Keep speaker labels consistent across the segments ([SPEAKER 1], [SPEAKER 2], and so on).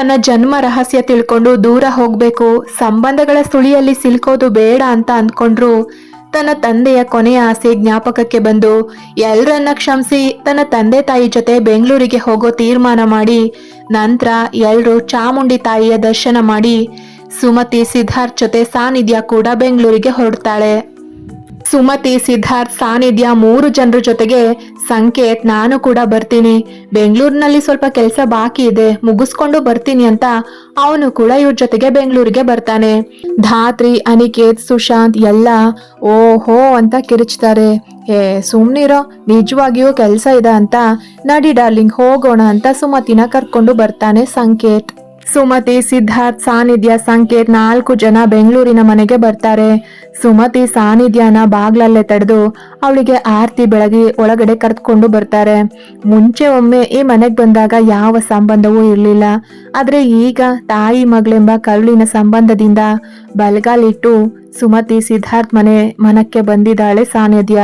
[SPEAKER 1] ತನ್ನ ಜನ್ಮ ರಹಸ್ಯ ತಿಳ್ಕೊಂಡು ದೂರ ಹೋಗ್ಬೇಕು, ಸಂಬಂಧಗಳ ಸುಳಿಯಲ್ಲಿ ಸಿಲ್ಕೋದು ಬೇಡ ಅಂತ ಅಂದ್ಕೊಂಡ್ರು. ತನ್ನ ತಂದೆಯ ಕೊನೆಯ ಆಸೆ ಜ್ಞಾಪಕಕ್ಕೆ ಬಂದು ಎಲ್ರನ್ನ ಕ್ಷಮಿಸಿ ತನ್ನ ತಂದೆ ತಾಯಿ ಜೊತೆ ಬೆಂಗಳೂರಿಗೆ ಹೋಗೋ ತೀರ್ಮಾನ ಮಾಡಿ, ನಂತರ ಎಲ್ರು ಚಾಮುಂಡಿ ತಾಯಿಯ ದರ್ಶನ ಮಾಡಿ, ಸುಮತಿ ಸಿದ್ಧಾರ್ಥ್ ಜೊತೆ ಸಾನಿಧ್ಯ ಕೂಡ ಬೆಂಗಳೂರಿಗೆ ಹೊರಡ್ತಾಳೆ. ಸುಮತಿ, ಸಿದ್ಧಾರ್ಥ್, ಸಾನಿಧ್ಯ ಮೂರು ಜನರ ಜೊತೆಗೆ ಸಂಕೇತ್ ನಾನು ಕೂಡ ಬರ್ತೀನಿ. ಬೆಂಗಳೂರಿನಲ್ಲಿ ಸ್ವಲ್ಪ ಕೆಲಸ ಬಾಕಿ ಇದೆ, ಮುಗಿಸ್ಕೊಂಡು ಬರ್ತೀನಿ ಅಂತ ಅವನು ಕೂಡ ಇವ್ರ ಜೊತೆಗೆ ಬೆಂಗಳೂರಿಗೆ ಬರ್ತಾನೆ. ಧಾತ್ರಿ, ಅನಿಕೇತ್, ಸುಶಾಂತ್ ಎಲ್ಲ ಓಹೋ ಅಂತ ಕಿರಿಚ್ತಾರೆ. ಏ ಸುಮ್ನಿರೋ, ನಿಜವಾಗಿಯೂ ಕೆಲಸ ಇದೆ ಅಂತ ನಡಿ ಡಾರ್ಲಿಂಗ್ ಹೋಗೋಣ ಅಂತ ಸುಮತಿನ ಕರ್ಕೊಂಡು ಬರ್ತಾನೆ ಸಂಕೇತ್. ಸುಮತಿ, ಸಿದ್ಧಾರ್ಥ್ ಸಾನ್ನಿಧ್ಯ ಸಂಕೇತ್ ನಾಲ್ಕು ಜನ ಬೆಂಗಳೂರಿನ ಮನೆಗೆ ಬರ್ತಾರೆ. ಸುಮತಿ, ಸಾನಿಧ್ಯನ ಬಾಗ್ಲಲ್ಲೇ ತಡೆದು ಅವಳಿಗೆ ಆರ್ತಿ ಬೆಳಗಿ ಒಳಗಡೆ ಕರೆದುಕೊಂಡು ಬರ್ತಾರೆ. ಮುಂಚೆ ಒಮ್ಮೆ ಈ ಮನೆಗೆ ಬಂದಾಗ ಯಾವ ಸಂಬಂಧವೂ ಇರಲಿಲ್ಲ. ಆದರೆ ಈಗ ತಾಯಿ ಮಗಳೆಂಬ ಕರುಳಿನ ಸಂಬಂಧದಿಂದ ಬಲ್ಗಾಲಿಟ್ಟು ಸುಮತಿ, ಸಿದ್ಧಾರ್ಥ್ ಮನೆ ಮನಕ್ಕೆ ಬಂದಿದ್ದಾಳೆ ಸಾನಿಧ್ಯ.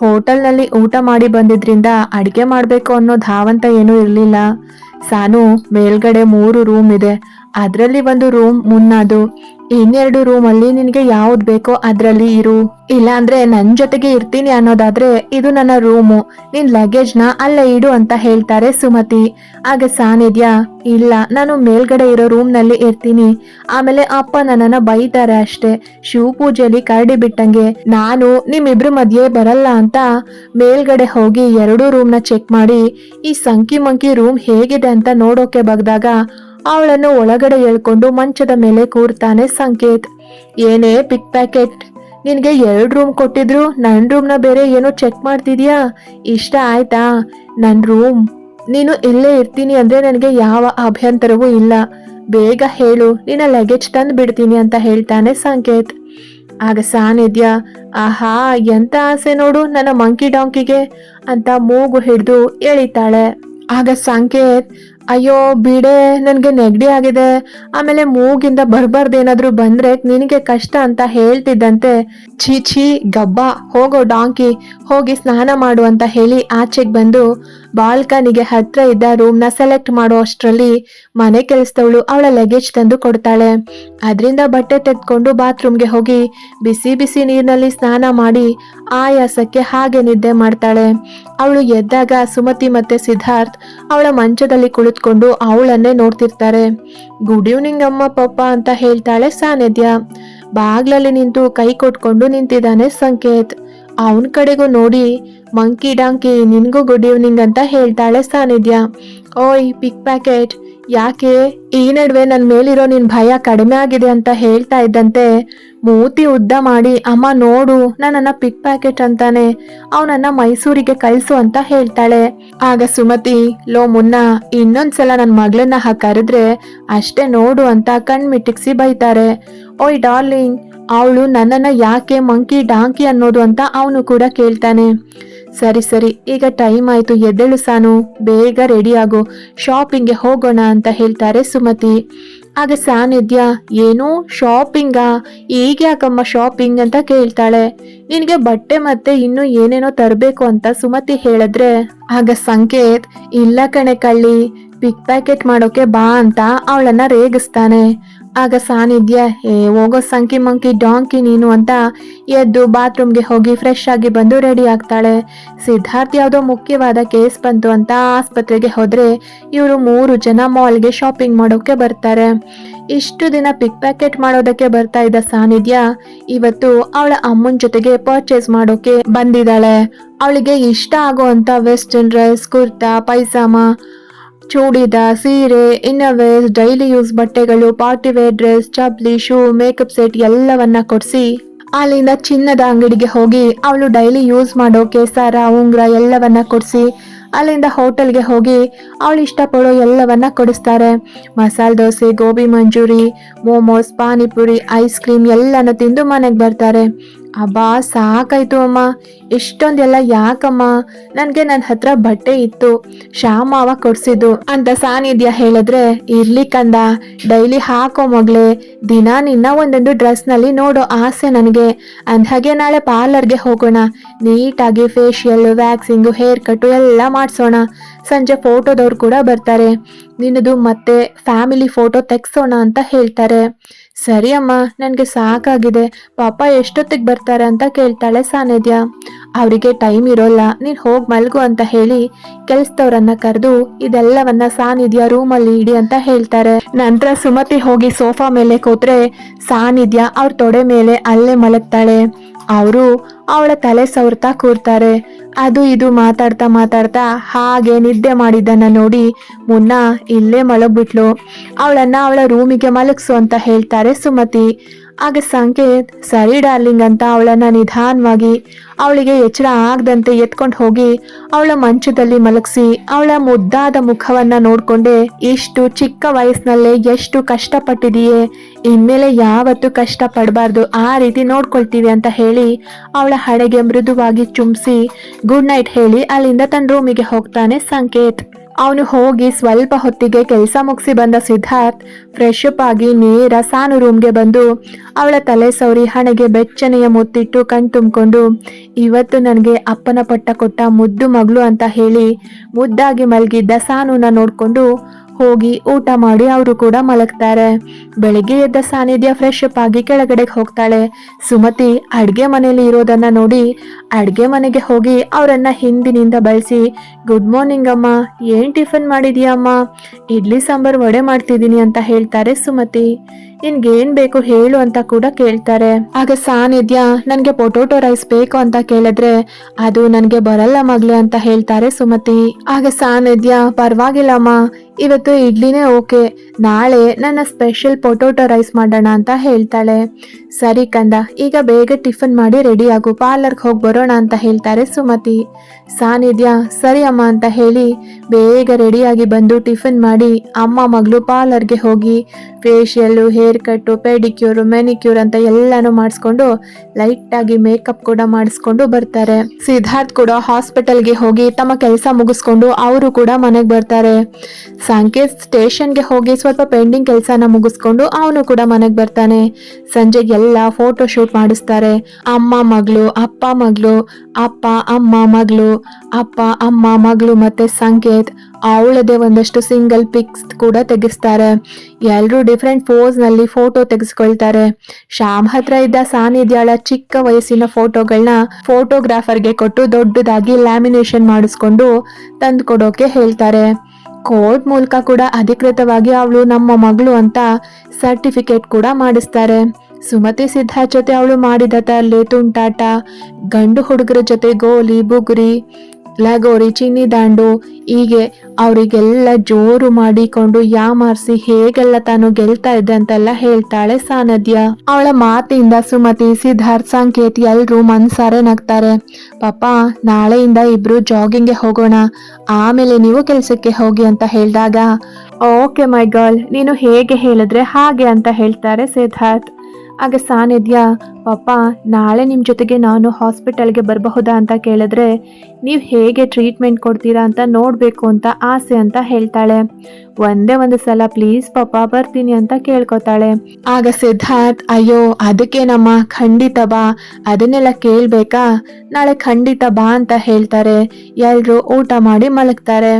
[SPEAKER 1] ಹೋಟೆಲ್ನಲ್ಲಿ ಊಟ ಮಾಡಿ ಬಂದಿದ್ರಿಂದ ಅಡಿಗೆ ಮಾಡಬೇಕು ಅನ್ನೋ ಧಾವಂತ ಏನೂ ಇರಲಿಲ್ಲ. ಸಾನು ಮೇಲ್ಗಡೆ ಮೂರು ರೂಮ್ ಇದೆ. ಅದರಲ್ಲಿ ಒಂದು ರೂಮ್ ಮುನ್ನಾದು. ಇನ್ನೆರಡು ರೂಮ್ ಅಲ್ಲಿ ನಿನಗೆ ಯಾವ್ದು ಬೇಕೋ ಅದರಲ್ಲಿ ಇರು. ಇಲ್ಲ ಅಂದ್ರೆ ನನ್ ಜೊತೆಗೆ ಇರ್ತೀನಿ ಅನ್ನೋದಾದ್ರೆ ಇದು ನನ್ನ ರೂಮು ನಿನ್ ಲಗೇಜ್ನ ಅಲ್ಲೇ ಇಡು ಅಂತ ಹೇಳ್ತಾರೆ ಸುಮತಿ. ಆಗ ಸಾನಿಧ್ಯ, ಇಲ್ಲ, ನಾನು ಮೇಲ್ಗಡೆ ಇರೋ ರೂಮ್ನಲ್ಲಿ ಇರ್ತೀನಿ. ಆಮೇಲೆ ಅಪ್ಪ ನನ್ನನ್ನ ಬೈತಾರೆ ಅಷ್ಟೇ. ಶಿವ ಪೂಜೆಯಲ್ಲಿ ಕರಡಿ ಬಿಟ್ಟಂಗೆ, ನಾನು ನಿಮ್ಮಿಬ್ರ ಮಧ್ಯೆ ಬರಲ್ಲ ಅಂತ ಮೇಲ್ಗಡೆ ಹೋಗಿ ಎರಡೂ ನ ಚೆಕ್ ಮಾಡಿ, ಈ ಸಂಕಿ ಮಂಕಿ ರೂಮ್ ಹೇಗಿದೆ ಅಂತ ನೋಡೋಕೆ ಬಗ್ದಾಗ ಅವಳನ್ನು ಒಳಗಡೆ ಎಳ್ಕೊಂಡು ಮಂಚದ ಮೇಲೆ ಕೂರ್ತಾನೆ ಸಂಕೇತ್. ಏನೇ ಪಿಕ್ ಪ್ಯಾಕೆಟ್ ನಿನಗೆ ಎರಡು ರೂಮ್ ಕೊಟ್ಟಿದ್ರು ನನ್ನ ರೂಮ್ನ ಬೇರೆ ಏನೋ ಚೆಕ್ ಮಾಡ್ತಿದ್ಯಾ? ಇಷ್ಟ ಆಯ್ತಾ? ನನ್ನ ರೂಮ್ ನೀನು ಇಲ್ಲೇ ಇರ್ತೀನಿ ಅಂದ್ರೆ ನನಗೆ ಯಾವ ಅಭ್ಯಂತರವೂ ಇಲ್ಲ. ಬೇಗ ಹೇಳು, ನಿನ್ನ ಲಗೇಜ್ ತಂದು ಬಿಡ್ತೀನಿ ಅಂತ ಹೇಳ್ತಾನೆ ಸಂಕೇತ್. ಆಗ ಸಾನಿಧ್ಯ, ಆಹಾ, ಎಂತ ಆಸೆ ನೋಡು ನನ್ನ ಮಂಕಿ ಡಾಂಕಿಗೆ ಅಂತ ಮೂಗು ಹಿಡಿದು ಎಳಿತಾಳೆ. ಆಗ ಸಂಕೇತ್ ಅಯ್ಯೋ, ಬಿಡೆ, ನನಗೆ ನೆಗಡಿ ಆಗಿದೆ. ಆಮೇಲೆ ಮೂಗಿಂದ ಬರ್ಬಾರ್ದೇನಾದ್ರೂ ಬಂದ್ರೆ ನಿನಗೆ ಕಷ್ಟ ಅಂತ ಹೇಳ್ತಿದ್ದಂತೆ. ಛೀ ಛೀ, ಗಬ್ಬಾ, ಹೋಗೋ ಡಾಂಕಿ. ಹೋಗಿ ಸ್ನಾನ ಮಾಡು ಅಂತ ಹೇಳಿ ಆಚೆಗೆ ಬಂದು ಬಾಲ್ಕನಿಗೆ ಹತ್ರ ಇದ್ದ ರೂಮ್ನ ಸೆಲೆಕ್ಟ್ ಮಾಡೋ ಅಷ್ಟರಲ್ಲಿ ಮನೆ ಕೆಲಸದವಳು ಅವಳ ಲಗೇಜ್ ತಂದು ಕೊಡ್ತಾಳೆ. ಅದರಿಂದ ಬಟ್ಟೆ ತೆಗೆದುಕೊಂಡು ಬಾತ್ರೂಮ್ಗೆ ಹೋಗಿ ಬಿಸಿ ಬಿಸಿ ನೀರಿನಲ್ಲಿ ಸ್ನಾನ ಮಾಡಿ ಆಯಾಸಕ್ಕೆ ಹಾಗೆ ನಿದ್ದೆ ಮಾಡ್ತಾಳೆ. ಅವಳು ಎದ್ದಾಗ ಸುಮತಿ ಮತ್ತೆ ಸಿದ್ಧಾರ್ಥ್ ಅವಳ ಮಂಚದಲ್ಲಿ ಕುಳಿತುಕೊಂಡು ಅವಳನ್ನೇ ನೋಡ್ತಿರ್ತಾರೆ. ಗುಡ್ ಈವ್ನಿಂಗ್ ಅಮ್ಮ ಪಪ್ಪ ಅಂತ ಹೇಳ್ತಾಳೆ ಸಾನಿಧ್ಯ. ಬಾಗ್ಲಲ್ಲಿ ನಿಂತು ಕೈ ಕೊಟ್ಕೊಂಡು ನಿಂತಿದ್ದಾನೆ ಸಂಕೇತ್. ಅವನ ಕಡೆಗೂ ನೋಡಿ, ಮಂಕಿ ಡಾಂಕಿ, ನಿನಗೂ ಗುಡ್ ಈವ್ನಿಂಗ್ ಅಂತ ಹೇಳ್ತಾಳೆ ಸಾನಿಧ್ಯ. ಓಯ್ ಪಿಕ್ ಪ್ಯಾಕೆಟ್ ಯಾಕೆ? ಈ ನಡುವೆ ನನ್ನ ಮೇಲಿರೋ ನಿನ್ನ ಭಯ ಕಡಿಮೆ ಆಗಿದೆ ಅಂತ ಹೇಳ್ತಾ ಇದ್ದಂತೆ ಮೂತಿ ಉದ್ದ ಮಾಡಿ, ಅಮ್ಮ, ನೋಡು, ನನ್ನನ್ನು ಪಿಕ್ ಪ್ಯಾಕೆಟ್ ಅಂತಾನೆ. ಅವನನ್ನ ಮೈಸೂರಿಗೆ ಕಳಿಸು ಅಂತ ಹೇಳ್ತಾಳೆ. ಆಗ ಸುಮತಿ, ಲೋ ಮುನ್ನ, ಇನ್ನೊಂದ್ಸಲ ನನ್ನ ಮಗಳನ್ನ ಕರೆದ್ರೆ ಅಷ್ಟೇ ನೋಡು ಅಂತ ಕಣ್ಮಿಟ್ಟಿಗ್ಸಿ ಬೈತಾರೆ. ಓಯ್, ಡಾರ್ಲಿಂಗ್ ಅವಳು ನನ್ನನ್ನು ಯಾಕೆ ಮಂಕಿ ಡಾಂಕಿ ಅನ್ನೋದು ಅಂತ ಅವನು ಕೂಡ ಕೇಳ್ತಾನೆ. ಸರಿ ಸರಿ, ಈಗ ಟೈಮ್ ಆಯಿತು, ಎದ್ದೇಳು ಸಾನು, ಬೇಗ ರೆಡಿ ಆಗು ಶಾಪಿಂಗ್ಗೆ ಹೋಗೋಣ ಅಂತ ಹೇಳ್ತಾರೆ ಸುಮತಿ. ಆಗ ಸಾನಿಧ್ಯ, ಏನು ಶಾಪಿಂಗಾ ಈಗ ಯಾಕಮ್ಮ ಶಾಪಿಂಗ್ ಅಂತ ಕೇಳ್ತಾಳೆ. ನಿನಗೆ ಬಟ್ಟೆ ಮತ್ತೆ ಇನ್ನೂ ಏನೇನೋ ತರಬೇಕು ಅಂತ ಸುಮತಿ ಹೇಳಿದ್ರೆ, ಆಗ ಸಂಕೇತ್, ಇಲ್ಲ ಕಣೆ ಕಳ್ಳಿ ಪಿಕ್ ಪ್ಯಾಕೆಟ್ ಮಾಡೋಕೆ ಬಾ ಅಂತ ಅವಳನ್ನ ರೇಗಿಸ್ತಾನೆ. ಆಗ ಸಾನಿಧ್ಯ ಏ ಹೋಗೋ ಸಂಕಿ ಮಂಕಿ ಡಾಂಕಿ ನೀನು ಅಂತ ಎದ್ದು ಬಾತ್ರೂಮ್ಗೆ ಹೋಗಿ ಫ್ರೆಶ್ ಆಗಿ ಬಂದು ರೆಡಿ ಆಗ್ತಾಳೆ. ಸಿದ್ಧಾರ್ಥ್ ಯಾವುದೋ ಮುಖ್ಯವಾದ ಕೇಸ್ ಬಂತು ಅಂತ ಆಸ್ಪತ್ರೆಗೆ ಹೋದ್ರೆ ಇವರು ಮೂರು ಜನ ಮಾಲ್ಗೆ ಶಾಪಿಂಗ್ ಮಾಡೋಕೆ ಬರ್ತಾರೆ. ಇಷ್ಟು ದಿನ ಪಿಕ್ ಪ್ಯಾಕೆಟ್ ಮಾಡೋದಕ್ಕೆ ಬರ್ತಾ ಇದ್ದ ಸಾನಿಧ್ಯ ಇವತ್ತು ಅವಳ ಅಮ್ಮನ ಜೊತೆಗೆ ಪರ್ಚೇಸ್ ಮಾಡೋಕೆ ಬಂದಿದ್ದಾಳೆ. ಅವಳಿಗೆ ಇಷ್ಟ ಆಗುವಂತ western dress kurta, pyjama churidar ಸೀರೆ ಇನ್ನವೇಸ್ ಡೈಲಿ ಯೂಸ್ ಬಟ್ಟೆಗಳು party wear dress ಚಪ್ಲಿ shoe makeup set ಎಲ್ಲವನ್ನ ಕೊಡಿಸಿ, ಅಲ್ಲಿಂದ ಚಿನ್ನದ ಅಂಗಡಿಗೆ ಹೋಗಿ ಅವಳು ಡೈಲಿ ಯೂಸ್ ಮಾಡೋಕೆ ಸರ ಉಂಗ್ರ ಎಲ್ಲವನ್ನ ಕೊಡಿಸಿ, ಅಲ್ಲಿಂದ ಹೋಟೆಲ್ಗೆ ಹೋಗಿ ಅವಳು ಇಷ್ಟಪಡೋ ಎಲ್ಲವನ್ನ ಕೊಡಿಸ್ತಾರೆ. ಮಸಾಲೆ ದೋಸೆ, ಗೋಬಿ ಮಂಚೂರಿ ಮೋಮೋಸ್ ಪಾನಿಪುರಿ ಐಸ್ ಕ್ರೀಮ್ ಎಲ್ಲನೂ ತಿಂದು ಮನೆಗೆ ಬರ್ತಾರೆ. ಅಬ್ಬಾ, ಸಾಕಾಯ್ತು ಅಮ್ಮ. ಇಷ್ಟೊಂದೆಲ್ಲ ಯಾಕಮ್ಮ? ನನಗೆ ನನ್ನ ಹತ್ರ ಬಟ್ಟೆ ಇತ್ತು. ಶ್ಯಾಮಾವ ಕೊಡ್ಸಿದ್ದು. ಅಂತ ಸಾನಿಧ್ಯ ಹೇಳಿದ್ರೆ, ಇರ್ಲಿ ಕಂದ, ಡೈಲಿ ಹಾಕೋ ಮಗಳೇ. ದಿನ ನಿನ್ನ ಒಂದೊಂದು ಡ್ರೆಸ್ನಲ್ಲಿ ನೋಡೋ ಆಸೆ ನನಗೆ. ಅಂದ್ಹಾಗೆ ನಾಳೆ ಪಾರ್ಲರ್ಗೆ ಹೋಗೋಣ. ನೀಟಾಗಿ ಫೇಶಿಯಲ್ ವ್ಯಾಕ್ಸಿಂಗು ಹೇರ್ ಕಟ್ಟು ಎಲ್ಲ ಮಾಡಿಸೋಣ. ಸಂಜೆ ಫೋಟೋದವ್ರು ಕೂಡ ಬರ್ತಾರೆ. ನಿನ್ನದು ಮತ್ತೆ ಫ್ಯಾಮಿಲಿ ಫೋಟೋ ತೆಗ್ಸೋಣ ಅಂತ ಹೇಳ್ತಾರೆ. ಸರಿ ಅಮ್ಮ, ನನಗೆ ಸಾಕಾಗಿದೆ. ಪಾಪ ಎಷ್ಟೊತ್ತಿಗೆ ಬರ್ತಾರೆ ಅಂತ ಕೇಳ್ತಾಳೆ ಸಾನಿಧ್ಯ. ಅವರಿಗೆ ಟೈಮ್ ಇರೋಲ್ಲ, ನೀನು ಹೋಗಿ ಮಲ್ಗು ಅಂತ ಹೇಳಿ ಕೆಲ್ಸದವ್ರನ್ನ ಕರೆದು ಇದೆಲ್ಲವನ್ನ ಸಾನಿಧ್ಯ ರೂಮಲ್ಲಿ ಇಡಿ ಅಂತ ಹೇಳ್ತಾರೆ. ನಂತರ ಸುಮತಿ ಹೋಗಿ ಸೋಫಾ ಮೇಲೆ ಕೂತ್ರೆ ಸಾನಿಧ್ಯ ಅವ್ರ ತೊಡೆ ಮೇಲೆ ಅಲ್ಲೇ ಮಲಗ್ತಾಳೆ. ಅವರು ಅವಳ ತಲೆ ಸವರ್ತಾ ಕೂರ್ತಾರೆ. ಅದು ಇದು ಮಾತಾಡ್ತಾ ಮಾತಾಡ್ತಾ ಹಾಗೆ ನಿದ್ದೆ ಮಾಡಿದ್ದನ್ನ ನೋಡಿ ಮುನ್ನ ಇಲ್ಲೇ ಮಲಗ್ಬಿಟ್ಲು. ಅವಳನ್ನ ಅವಳ ರೂಮಿಗೆ ಮಲಗಿಸು ಅಂತ ಹೇಳ್ತಾರೆ ಸುಮತಿ. ಆಗ ಸಂಕೇತ್, ಸರಿ ಡಾರ್ಲಿಂಗ್ ಅಂತ ಅವಳನ್ನ ನಿಧಾನವಾಗಿ ಅವಳಿಗೆ ಎಚ್ಚರ ಆಗದಂತೆ ಎತ್ಕೊಂಡು ಹೋಗಿ ಅವಳ ಮಂಚದಲ್ಲಿ ಮಲಗಿಸಿ ಅವಳ ಮುದ್ದಾದ ಮುಖವನ್ನ ನೋಡ್ಕೊಂಡೆ, ಇಷ್ಟು ಚಿಕ್ಕ ವಯಸ್ಸಿನಲ್ಲೇ ಎಷ್ಟು ಕಷ್ಟಪಟ್ಟಿದೀಯೆ, ಇನ್ಮೇಲೆ ಯಾವತ್ತು ಕಷ್ಟ ಪಡಬಾರ್ದು ಆ ರೀತಿ ನೋಡ್ಕೊಳ್ತೀವಿ ಅಂತ ಹೇಳಿ ಅವಳ ಹಡೆಗೆ ಮೃದುವಾಗಿ ಚುಂಬಿಸಿ, ಗುಡ್ ನೈಟ್ ಹೇಳಿ ಅಲ್ಲಿಂದ ತನ್ನ ರೂಮಿಗೆ ಹೋಗ್ತಾನೆ ಸಂಕೇತ್. ಅವನು ಹೋಗಿ ಸ್ವಲ್ಪ ಹೊತ್ತಿಗೆ ಕೆಲಸ ಮುಗಿಸಿ ಬಂದ ಸಿದ್ಧಾರ್ಥ್ ಫ್ರೆಶ್ ಅಪ್ ಆಗಿ ನೇರ ಸಾನು ರೂಮ್ಗೆ ಬಂದು ಅವಳ ತಲೆ ಸೌರಿ ಹಣೆಗೆ ಬೆಚ್ಚನೆಯ ಮುತ್ತಿಟ್ಟು ಕಣ್ ತುಂಬಿಕೊಂಡು, ಇವತ್ತು ನನಗೆ ಅಪ್ಪನ ಪಟ್ಟ ಕೊಟ್ಟ ಮುದ್ದು ಮಗಳು ಅಂತ ಹೇಳಿ ಮುದ್ದಾಗಿ ಮಲಗಿದ್ದ ಸಾನುನ ನೋಡ್ಕೊಂಡು ಹೋಗಿ ಊಟ ಮಾಡಿ ಅವರು ಕೂಡ ಮಲಗ್ತಾರೆ. ಬೆಳಿಗ್ಗೆ ಎದ್ದ ಸಾನಿಧ್ಯ ಫ್ರೆಶ್ ಅಪ್ ಆಗಿ ಕೆಳಗಡೆಗೆ ಹೋಗ್ತಾಳೆ. ಸುಮತಿ ಅಡ್ಗೆ ಮನೆಯಲ್ಲಿ ಇರೋದನ್ನ ನೋಡಿ ಅಡ್ಗೆ ಮನೆಗೆ ಹೋಗಿ ಅವರನ್ನ ಹಿಂದಿನಿಂದ ಬಳಸಿ ಗುಡ್ ಮಾರ್ನಿಂಗ್ ಅಮ್ಮ, ಏನ್ ಟಿಫನ್ ಮಾಡಿದೀಯಮ್ಮ ಇಡ್ಲಿ ಸಾಂಬಾರ್ ವಡೆ ಮಾಡ್ತಿದ್ದೀನಿ ಅಂತ ಹೇಳ್ತಾರೆ ಸುಮತಿ. ನಿನ್ಗೇನ್ ಬೇಕು ಹೇಳು ಅಂತ ಕೂಡ ಕೇಳ್ತಾರೆ. ಆಗ ಸಾನಿಧ್ಯ, ನನ್ಗೆ ಪೊಟೊಟೊ ರೈಸ್ ಬೇಕು ಅಂತ ಕೇಳಿದ್ರೆ ಅದು ನನ್ಗೆ ಬರಲ್ಲ ಮಗ್ಲೆ ಅಂತ ಹೇಳ್ತಾರೆ ಸುಮತಿ. ಆಗ ಸಾನಿಧ್ಯ, ಪರವಾಗಿಲ್ಲಮ್ಮ, ಇವತ್ತು ಇಡ್ಲಿನೇ ಓಕೆ, ನಾಳೆ ನನ್ನ ಸ್ಪೆಷಲ್ ಪೊಟೊಟೊ ರೈಸ್ ಮಾಡೋಣ ಅಂತ ಹೇಳ್ತಾಳೆ. ಸರಿ ಕಂದ, ಈಗ ಬೇಗ ಟಿಫನ್ ಮಾಡಿ ರೆಡಿ ಆಗು, ಪಾರ್ಲರ್ಗೆ ಹೋಗಿ ಬರೋಣ ಅಂತ ಹೇಳ್ತಾರೆ ಸುಮತಿ. ಸಾನಿಧ್ಯ, ಸರಿ ಅಮ್ಮ ಅಂತ ಹೇಳಿ ಬೇಗ ರೆಡಿಯಾಗಿ ಬಂದು ಟಿಫನ್ ಮಾಡಿ ಅಮ್ಮ ಮಗಳು ಪಾರ್ಲರ್ಗೆ ಹೋಗಿ facial hair cut pedicure manicure ಅಂತ ಎಲ್ಲಾನು ಮಾಡಿಸ್ಕೊಂಡು ಆಗಿ ಮೇಕಪ್ ಕೂಡ ಮಾಡಿಸ್ಕೊಂಡು ಬರ್ತಾರೆ. ಸಿದ್ಧಾರ್ಥ್ ಕೂಡ ಹಾಸ್ಪಿಟಲ್ಗೆ ಹೋಗಿ ತಮ್ಮ ಕೆಲಸ ಮುಗಿಸ್ಕೊಂಡು ಅವರು ಕೂಡ ಮನೆಗೆ ಬರ್ತಾರೆ. ಸಂಕೇತ್ ಸ್ಟೇಷನ್ಗೆ ಹೋಗಿ ಸ್ವಲ್ಪ ಪೆಂಡಿಂಗ್ ಕೆಲಸನ ಮುಗಿಸ್ಕೊಂಡು ಅವನು ಕೂಡ ಮನೆಗೆ ಬರ್ತಾನೆ. ಸಂಜೆ ಎಲ್ಲ ಫೋಟೋ ಶೂಟ್ ಮಾಡಿಸ್ತಾರೆ. ಅಮ್ಮ, ಮಗಳು, ಅಪ್ಪ ಮಗಳು, ಅಪ್ಪ, ಅಮ್ಮ, ಮಗಳು, ಅಪ್ಪ, ಅಮ್ಮ, ಮಗಳು ಮತ್ತೆ ಸಂಕೇತ್ ಅವಳದೇ ಒಂದಷ್ಟು ಸಿಂಗಲ್ ಪಿಕ್ಸ್ ಕೂಡ ತೆಗೆಸ್ತಾರೆ. ಎಲ್ಲರೂ ಡಿಫ್ರೆಂಟ್ ಪೋಸ್ನಲ್ಲಿ ಫೋಟೋ ತೆಗೆಸ್ಕೊಳ್ತಾರೆ. ಶ್ಯಾಮ್ ಹತ್ರ ಇದ್ದ ಸಾನಿಧ್ಯಾಳ ಚಿಕ್ಕ ವಯಸ್ಸಿನ ಫೋಟೋಗಳನ್ನ ಫೋಟೋಗ್ರಾಫರ್ಗೆ ಕೊಟ್ಟು ದೊಡ್ಡದಾಗಿ ಲ್ಯಾಮಿನೇಷನ್ ಮಾಡಿಸ್ಕೊಂಡು ತಂದು ಕೊಡೋಕೆ ಹೇಳ್ತಾರೆ. ಕೋರ್ಟ್ ಮೂಲಕ ಕೂಡ ಅಧಿಕೃತವಾಗಿ ಅವಳು ನಮ್ಮ ಮಗಳು ಅಂತ ಸರ್ಟಿಫಿಕೇಟ್ ಕೂಡ ಮಾಡಿಸ್ತಾರೆ. ಸುಮತಿ ಸಿದ್ಧಾರ್ಥ್ ಜೊತೆ ಅವಳು ಮಾಡಿದ ತಲೆ ತುಂಟಾಟ, ಗಂಡು ಹುಡುಗರ ಜೊತೆ ಗೋಲಿ, ಬುಗುರಿ ಲಗೋರಿ ಚಿನ್ನಿ ದಾಂಡು, ಹೀಗೆ ಅವರಿಗೆಲ್ಲ ಜೋರು ಮಾಡಿಕೊಂಡು ಯಾಮಾರಿಸಿ ಹೇಗೆಲ್ಲ ತಾನು ಗೆಲ್ತಾ ಇದ್ದೆ ಅಂತೆಲ್ಲ ಹೇಳ್ತಾಳೆ ಸಾನಧ್ಯ ಅವಳ ಮಾತಿಂದ ಸುಮತಿ, ಸಿದ್ಧಾರ್ಥ್, ಸಂಕೇತ್ ಎಲ್ಲರೂ ಮನ್ಸಾರೆ ನಗ್ತಾರೆ. ಪಾಪ, ನಾಳೆಯಿಂದ ಇಬ್ರು ಜಾಗಿಂಗ್ಗೆ ಹೋಗೋಣ, ಆಮೇಲೆ ನೀವು ಕೆಲಸಕ್ಕೆ ಹೋಗಿ ಅಂತ ಹೇಳಿದಾಗ, ಓಕೆ ಮೈ ಗರ್ಲ್, ನೀನು ಹೇಗೆ ಹೇಳಿದ್ರೆ ಹಾಗೆ ಅಂತ ಹೇಳ್ತಾರೆ ಸಿದ್ಧಾರ್ಥ್. ಆಗ ಸಾನಿಧ್ಯ ಪಾಪ, ನಾಳೆ ನಿಮ್ಮ ಜೊತೆಗೆ ನಾನು ಹಾಸ್ಪಿಟಲ್ಗೆ ಬರಬಹುದಾ ಅಂತ ಕೇಳಿದ್ರೆ, ನೀವು ಹೇಗೆ ಟ್ರೀಟ್ಮೆಂಟ್ ಕೊಡ್ತೀರಾ ಅಂತ ನೋಡಬೇಕು ಅಂತ ಆಸೆ ಅಂತ ಹೇಳ್ತಾಳೆ. ಒಂದೇ ಒಂದು ಸಲ ಪ್ಲೀಸ್ ಪಾಪ, ಬರ್ತೀನಿ ಅಂತ ಕೇಳ್ಕೊತಾಳೆ. ಆಗ ಸಿದ್ಧಾರ್ಥ್, ಅಯ್ಯೋ, ಅದಕ್ಕೆ ನಮ್ಮ ಖಂಡಿತ ಬಾ, ಅದನ್ನೆಲ್ಲ ಕೇಳಬೇಕಾ? ನಾಳೆ ಖಂಡಿತ ಬಾ ಅಂತ ಹೇಳ್ತಾರೆ. ಎಲ್ಲರೂ ಊಟ ಮಾಡಿ ಮಲಗ್ತಾರೆ.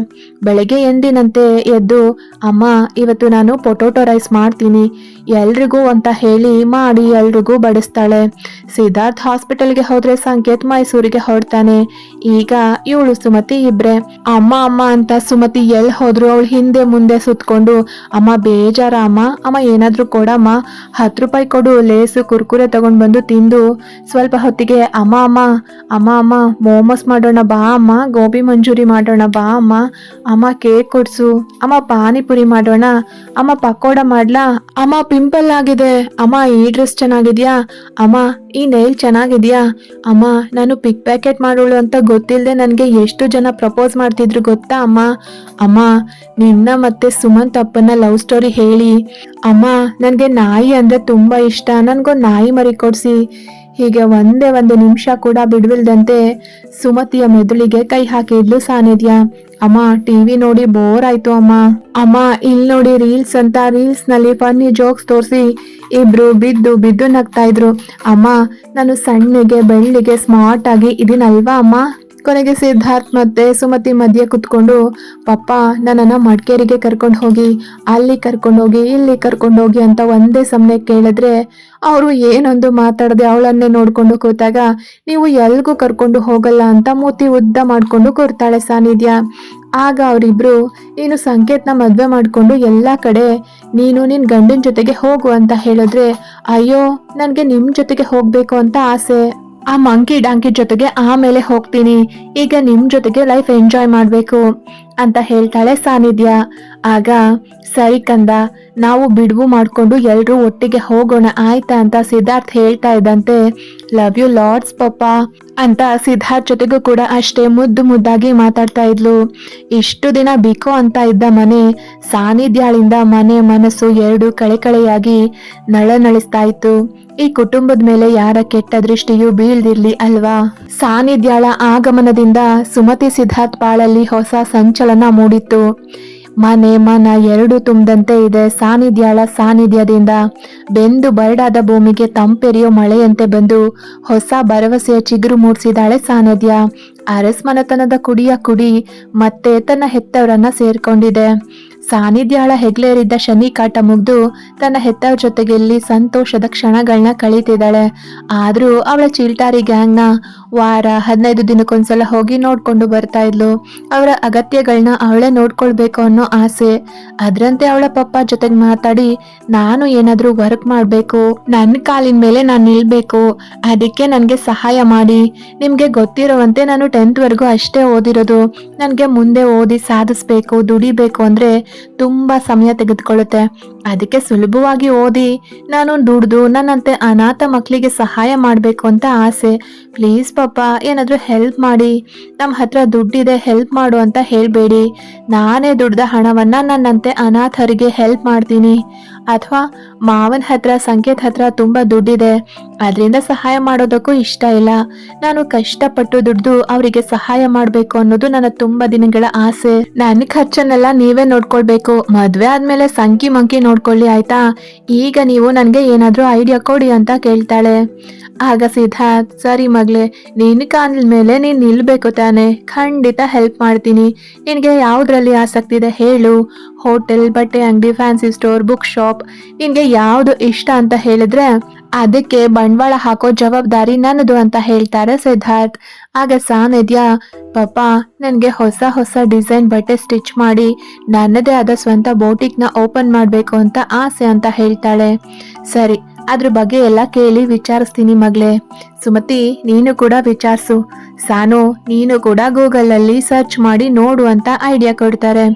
[SPEAKER 1] ಬೆಳಗ್ಗೆ ಎಂದಿನಂತೆ ಎದ್ದು, ಅಮ್ಮ, ಇವತ್ತು ನಾನು ಪೊಟೊಟೊ ರೈಸ್ ಮಾಡ್ತೀನಿ. ಎಲ್ರಿಗೂ ಅಂತ ಹೇಳಿ ಮಾಡಿ, ಎಲ್ರಿಗೂ ಬಡಿಸ್ತಾಳೆ. ಸಿದ್ಧಾರ್ಥ್ ಹಾಸ್ಪಿಟಲ್ಗೆ ಹೋದ್ರೆ ಸಂಕೇತ್ ಮೈಸೂರಿಗೆ ಹೊರಡ್ತಾನೆ. ಈಗ ಇವಳು ಸುಮತಿ ಇಬ್ರೆ. ಅಮ್ಮ ಅಮ್ಮ ಅಂತ ಸುಮತಿ ಎಲ್ ಹೋದ್ರು ಅವಳು ಹಿಂದೆ ಮುಂದೆ ಸುತ್ಕೊಂಡು, ಅಮ್ಮ, ಬೇಜಾರ, ಅಮ್ಮ. ಅಮ್ಮ, ಏನಾದ್ರೂ ಕೊಡಮ್ಮ. ಹತ್ತು ರೂಪಾಯಿ ಕೊಡು, ಲೇಸು, ಕುರ್ಕುರೆ ತಗೊಂಡ್ ಬಂದು ತಿಂದು. ಸ್ವಲ್ಪ ಹೊತ್ತಿಗೆ, ಅಮ್ಮ ಅಮ್ಮ. ಅಮ್ಮ ಅಮ್ಮ. ಮೋಮೋಸ್ ಮಾಡೋಣ ಬಾ, ಅಮ್ಮ. ಗೋಬಿ ಮಂಜೂರಿ ಮಾಡೋಣ ಬಾ, ಅಮ್ಮ. ಅಮ್ಮ, ಕೇಕ್ ಕೊಡ್ಸು. ಅಮ್ಮ, ಪಾನಿಪುರಿ ಮಾಡೋಣ. ಅಮ್ಮ, ಪಕೋಡ ಮಾಡ್ಲಾ. ಅಮ್ಮ ಪಿಂಪಲ್ ಆಗಿದೆ ಅಮ್ಮ, ಈ ಡ್ರೆಸ್ ಚೆನ್ನಾಗಿದ್ಯಾ? ಅಮ್ಮ ಈ ನೈಲ್ ಚೆನ್ನಾಗಿದ್ಯಾ? ಅಮ್ಮ, ನಾನು ಪಿಕ್ ಪ್ಯಾಕೆಟ್ ಮಾಡೋಳು ಅಂತ ಗೊತ್ತಿಲ್ಲದೆ ನನಗೆ ಎಷ್ಟು ಜನ ಪ್ರಪೋಸ್ ಮಾಡ್ತಿದ್ರು ಗೊತ್ತಾ ಅಮ್ಮ? ಅಮ್ಮ, ನಿನ್ನ ಮತ್ತೆ ಸುಮಂತ್ ಅಪ್ಪನ ಲವ್ ಸ್ಟೋರಿ ಹೇಳಿ. ಅಮ್ಮ, ನನಗೆ ನಾಯಿ ಅಂದರೆ ತುಂಬ ಇಷ್ಟ. ನನಗೊಂದು ನಾಯಿ ಮರಿ ಕೊಡಿಸಿ ಹೀಗೆ ಒಂದೇ ಒಂದು ನಿಮಿಷ ಕೂಡ ಬಿಡುವಿಲ್ದಂತೆ ಸುಮತಿಯ ಮೆದುಳಿಗೆ ಕೈ ಹಾಕಿದ್ಲು ಸಾನಿಧ್ಯ. ಅಮ್ಮ ಟಿವಿ ನೋಡಿ ಬೋರ್ ಆಯ್ತು ಅಮ್ಮ. ಅಮ್ಮ ಇಲ್ಲಿ ನೋಡಿ ರೀಲ್ಸ್ ಅಂತ ರೀಲ್ಸ್ನಲ್ಲಿ ಫನ್ನಿ ಜೋಕ್ಸ್ ತೋರಿಸಿ ಇಬ್ರು ಬಿದ್ದು ಬಿದ್ದು ನಗ್ತಾ ಇದ್ರು. ಅಮ್ಮ, ನಾನು ಸಣ್ಣಗೆ, ಬೆಳ್ಳಿಗೆ ಸ್ಮಾರ್ಟ್ ಆಗಿ ಇದೀನಲ್ವಾ ಅಮ್ಮ? ಕೊನೆಗೆ ಸಿದ್ಧಾರ್ಥ್ ಮತ್ತೆ ಸುಮತಿ ಮಧ್ಯೆ ಕುತ್ಕೊಂಡು, ಪಪ್ಪ, ನನ್ನನ್ನು ಮಡಿಕೇರಿಗೆ ಕರ್ಕೊಂಡು ಹೋಗಿ, ಅಲ್ಲಿ ಕರ್ಕೊಂಡು ಹೋಗಿ, ಇಲ್ಲಿ ಕರ್ಕೊಂಡು ಹೋಗಿ ಅಂತ ಒಂದೇ ಸಮನೆ ಕೇಳಿದ್ರೆ, ಅವರು ಏನೊಂದು ಮಾತಾಡದೆ ಅವಳನ್ನೇ ನೋಡಿಕೊಂಡು ಕೂತಾಗ, ನೀವು ಎಲ್ಗೂ ಕರ್ಕೊಂಡು ಹೋಗಲ್ಲ ಅಂತ ಮೂತಿ ಉದ್ದ ಮಾಡಿಕೊಂಡು ಕೂರ್ತಾಳೆ ಸಾನಿಧ್ಯ. ಆಗ ಅವರಿಬ್ರು, ನೀನು ಸಂಕೇತ್ನ ಮದುವೆ ಮಾಡಿಕೊಂಡು ಎಲ್ಲ ಕಡೆ, ನೀನು ನಿನ್ನ ಗಂಡನ ಜೊತೆಗೆ ಹೋಗು ಅಂತ ಹೇಳಿದ್ರೆ, ಅಯ್ಯೋ, ನನಗೆ ನಿಮ್ಮ ಜೊತೆಗೆ ಹೋಗಬೇಕು ಅಂತ ಆಸೆ. ಆ ಮಂಕಿ ಡಾಂಕಿ ಜೊತೆಗೆ ಆಮೇಲೆ ಹೋಗ್ತೀನಿ. ಈಗ ನಿಮ್ ಜೊತೆಗೆ ಲೈಫ್ ಎಂಜಾಯ್ ಮಾಡ್ಬೇಕು ಅಂತ ಹೇಳ್ತಾಳೆ ಸಾನಿಧ್ಯ. ಆಗ, ಸರಿ ಕಂದ, ನಾವು ಬಿಡುವು ಮಾಡ್ಕೊಂಡು ಎಲ್ಲರೂ ಒಟ್ಟಿಗೆ ಹೋಗೋಣ ಆಯ್ತಾ ಅಂತ ಸಿದ್ಧಾರ್ಥ್ ಹೇಳ್ತಾ ಇದ್ದಂತೆ. ಲವ್ ಯು ಲಾರ್ಡ್ಸ್ ಪಪ್ಪ ಅಂತ ಸಿದ್ಧಾರ್ಥ್ ಜೊತೆಗೂ ಕೂಡ ಅಷ್ಟೇ ಮುದ್ದು ಮುದ್ದಾಗಿ ಮಾತಾಡ್ತಾ ಇದ್ಲು. ಇಷ್ಟು ದಿನ ಬಿಕೋ ಅಂತ ಇದ್ದ ಮನೆ ಸಾನಿಧ್ಯಾಳಿಂದ ಮನೆ ಮನಸ್ಸು ಎರಡು ನಳ ನಳನಳಿಸ್ತಾ ಇತ್ತು. ಈ ಕುಟುಂಬದ ಮೇಲೆ ಯಾರ ಕೆಟ್ಟ ದೃಷ್ಟಿಯೂ ಬೀಳ್ದಿರ್ಲಿ ಅಲ್ವಾ? ಸಾನಿಧ್ಯಾಳ ಆಗಮನದಿಂದ ಸುಮತಿ ಸಿದ್ಧಾರ್ಥ್ ಪಾಳಲ್ಲಿ ಹೊಸ ಸಂಚಲನ ಮೂಡಿತ್ತು. ಮನೆ, ಮನ ಎರಡು ತುಂಬದಂತೆ ಇದೆ. ಸಾನಿಧ್ಯಾಳ ಸಾನ್ನಿಧ್ಯದಿಂದ ಬೆಂದು ಬರಡಾದ ಭೂಮಿಗೆ ತಂಪೆರಿಯೋ ಮಳೆಯಂತೆ ಬಂದು ಹೊಸ ಭರವಸೆಯ ಚಿಗುರು ಮೂಡಿಸಿದಾಳೆ ಸಾನಿಧ್ಯ ಅರಸ್ಮನತನದ ಕುಡಿಯ ಕುಡಿ ಮತ್ತೆ ತನ್ನ ಹೆತ್ತವರನ್ನ ಸೇರ್ಕೊಂಡಿದೆ. ಸಾನ್ನಿಧ್ಯಾಳ ಹೆಗ್ಲೇರಿದ್ದ ಶನಿ ಕಾಟ ಮುಗ್ದು ತನ್ನ ಹೆತ್ತವ್ರ ಜೊತೆಗೆ ಇಲ್ಲಿ ಸಂತೋಷದ ಕ್ಷಣಗಳನ್ನ ಕಳೀತಿದ್ದಾಳೆ. ಆದ್ರೂ ಅವಳ ಚಿಲ್ಟಾರಿ ಗ್ಯಾಂಗ್ನ ವಾರ ಹದಿನೈದು ದಿನಕ್ಕೊಂದ್ಸಲ ಹೋಗಿ ನೋಡ್ಕೊಂಡು ಬರ್ತಾ ಇದ್ಲು. ಅವರ ಅಗತ್ಯಗಳನ್ನ ಅವಳೇ ನೋಡ್ಕೊಳ್ಬೇಕು ಅನ್ನೋ ಆಸೆ. ಅದ್ರಂತೆ ಅವಳ ಪಪ್ಪ ಜೊತೆಗೆ ಮಾತಾಡಿ, ನಾನು ಏನಾದ್ರೂ ವರ್ಕ್ ಮಾಡ್ಬೇಕು ನನ್ನ ಕಾಲಿನ ಮೇಲೆ ನಾನು ನಿಲ್ಬೇಕು, ಅದಕ್ಕೆ ನನಗೆ ಸಹಾಯ ಮಾಡಿ. ನಿಮ್ಗೆ ಗೊತ್ತಿರುವಂತೆ ನಾನು ಟೆಂತ್ ವರ್ಗು ಅಷ್ಟೇ ಓದಿರೋದು. ನನಗೆ ಮುಂದೆ ಓದಿ ಸಾಧಿಸ್ಬೇಕು, ದುಡಿಬೇಕು ಅಂದ್ರೆ ತುಂಬಾ ಸಮಯ ತೆಗೆದುಕೊಳ್ಳುತ್ತೆ. ಅದಕ್ಕೆ ಸುಲಭವಾಗಿ ಓದಿ, ನಾನು ದುಡ್ದು ನನ್ನಂತೆ ಅನಾಥ ಮಕ್ಕಳಿಗೆ ಸಹಾಯ ಮಾಡಬೇಕು ಅಂತ ಆಸೆ. ಪ್ಲೀಸ್ ಪಾಪ ಏನಾದರೂ ಹೆಲ್ಪ್ ಮಾಡಿ. ನಮ್ಮ ಹತ್ರ ದುಡ್ಡಿದೆ, ಹೆಲ್ಪ್ ಮಾಡು ಅಂತ ಹೇಳಬೇಡಿ. ನಾನೇ ದುಡ್ದ ಹಣವನ್ನ ನನ್ನಂತೆ ಅನಾಥರಿಗೆ ಹೆಲ್ಪ್ ಮಾಡ್ತೀನಿ. ಅಥವಾ ಮಾವನ ಹತ್ರ, ಸಂಕೇತ್ ಹತ್ರ ತುಂಬ ದುಡ್ಡಿದೆ. ಅದರಿಂದ ಸಹಾಯ ಮಾಡೋದಕ್ಕೂ ಇಷ್ಟ ಇಲ್ಲ. ನಾನು ಕಷ್ಟಪಟ್ಟು ದುಡ್ದು ಅವರಿಗೆ ಸಹಾಯ ಮಾಡಬೇಕು ಅನ್ನೋದು ನನ್ನ ತುಂಬಾ ದಿನಗಳ ಆಸೆ. ನನ್ನ ಖರ್ಚನ್ನೆಲ್ಲ ನೀವೇ ನೋಡ್ಕೊಳ್ಬೇಕು. ಮದ್ವೆ ಆದ್ಮೇಲೆ ಸಂಕಿ ಮಂಕಿ ನೋಡ್ಕೊಳ್ಳಿ ಆಯ್ತಾ? ಈಗ ನೀವು ನನಗೆ ಏನಾದರೂ ಐಡಿಯಾ ಕೊಡಿ ಅಂತ ಕೇಳ್ತಾಳೆ. ಆಗ ಸಿದ್ಧಾರ್ಥ್ ಸರಿ ಮಗಳೇ, ನಿನ್ನ ಕಾಂದ ಮೇಲೆ ನೀನು ನಿಲ್ಬೇಕು ತಾನೆ. ಖಂಡಿತ ಹೆಲ್ಪ್ ಮಾಡ್ತೀನಿ. ನಿನಗೆ ಯಾವುದರಲ್ಲಿ ಆಸಕ್ತಿ ಇದೆ ಹೇಳು. ಹೋಟೆಲ್, ಬಟ್ಟೆ, ಅಂಗಡಿ ಫ್ಯಾನ್ಸಿ ಸ್ಟೋರ್ ಬುಕ್ ಶಾಪ್ ನಿನಗೆ ಯಾವುದು ಇಷ್ಟ ಅಂತ ಹೇಳಿದ್ರೆ ಅದಕ್ಕೆ ಬಂಡವಾಳ ಹಾಕೋ ಜವಾಬ್ದಾರಿ ನನ್ನದು ಅಂತ ಹೇಳ್ತಾರೆ ಸಿದ್ಧಾರ್ಥ್. ಆಗ ಸಾನಿಧ್ಯ ಪಾಪ ನನಗೆ ಹೊಸ ಹೊಸ ಡಿಸೈನ್ ಬಟ್ಟೆ ಸ್ಟಿಚ್ ಮಾಡಿ, ನನ್ನದೇ ಆದ ಸ್ವಂತ ಬೋಟಿಕ್ನ ಓಪನ್ ಮಾಡಬೇಕು ಅಂತ ಆಸೆ ಅಂತ ಹೇಳ್ತಾಳೆ. ಸರಿ ಅದ್ರ ಬಗ್ಗೆ ಎಲ್ಲ ಕೇಳಿ ವಿಚಾರಿಸ್ತೀನಿ ಮಗಳೇ. ಸುಮತಿ, ನೀನು ಕೂಡ ವಿಚಾರಿಸು. ಸಾನು, ನೀನು ಕೂಡ ಗೂಗಲಲ್ಲಿ ಸರ್ಚ್ ಮಾಡಿ ನೋಡು ಅಂತ ಐಡಿಯಾ ಕೊಡ್ತಾರೆ.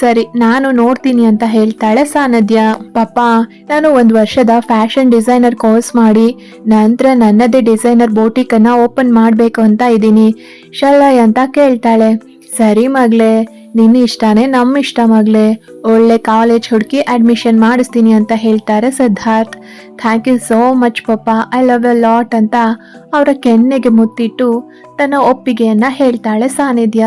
[SPEAKER 1] ಸರಿ, ನಾನು ನೋಡ್ತೀನಿ ಅಂತ ಹೇಳ್ತಾಳೆ ಸಾನಧ್ಯ ಪಾಪ, ನಾನು ಒಂದು ವರ್ಷದ ಫ್ಯಾಷನ್ ಡಿಸೈನರ್ ಕೋರ್ಸ್ ಮಾಡಿ, ನಂತರ ನನ್ನದೇ ಡಿಸೈನರ್ ಬೋಟಿಕನ್ನು ಓಪನ್ ಮಾಡಬೇಕು ಅಂತ ಇದ್ದೀನಿ. ಶಲ್ಲಯ್ ಅಂತ ಕೇಳ್ತಾಳೆ. ಸರಿ ಮಗ್ಲೆ ನಿನ್ನ ಇಷ್ಟನೇ ನಮ್ಮ ಇಷ್ಟ ಮಗ್ಲೆ ಒಳ್ಳೆ ಕಾಲೇಜ್ ಹುಡುಕಿ ಅಡ್ಮಿಷನ್ ಮಾಡಿಸ್ತೀನಿ ಅಂತ ಹೇಳ್ತಾರೆ Siddharth. Thank you so much papa. I love a lot ಅಂತ ಅವರ ಕೆನ್ನೆಗೆ ಮುತ್ತಿಟ್ಟು ತನ್ನ ಒಪ್ಪಿಗೆಯನ್ನ ಹೇಳ್ತಾಳೆ ಸಾನಿಧ್ಯ.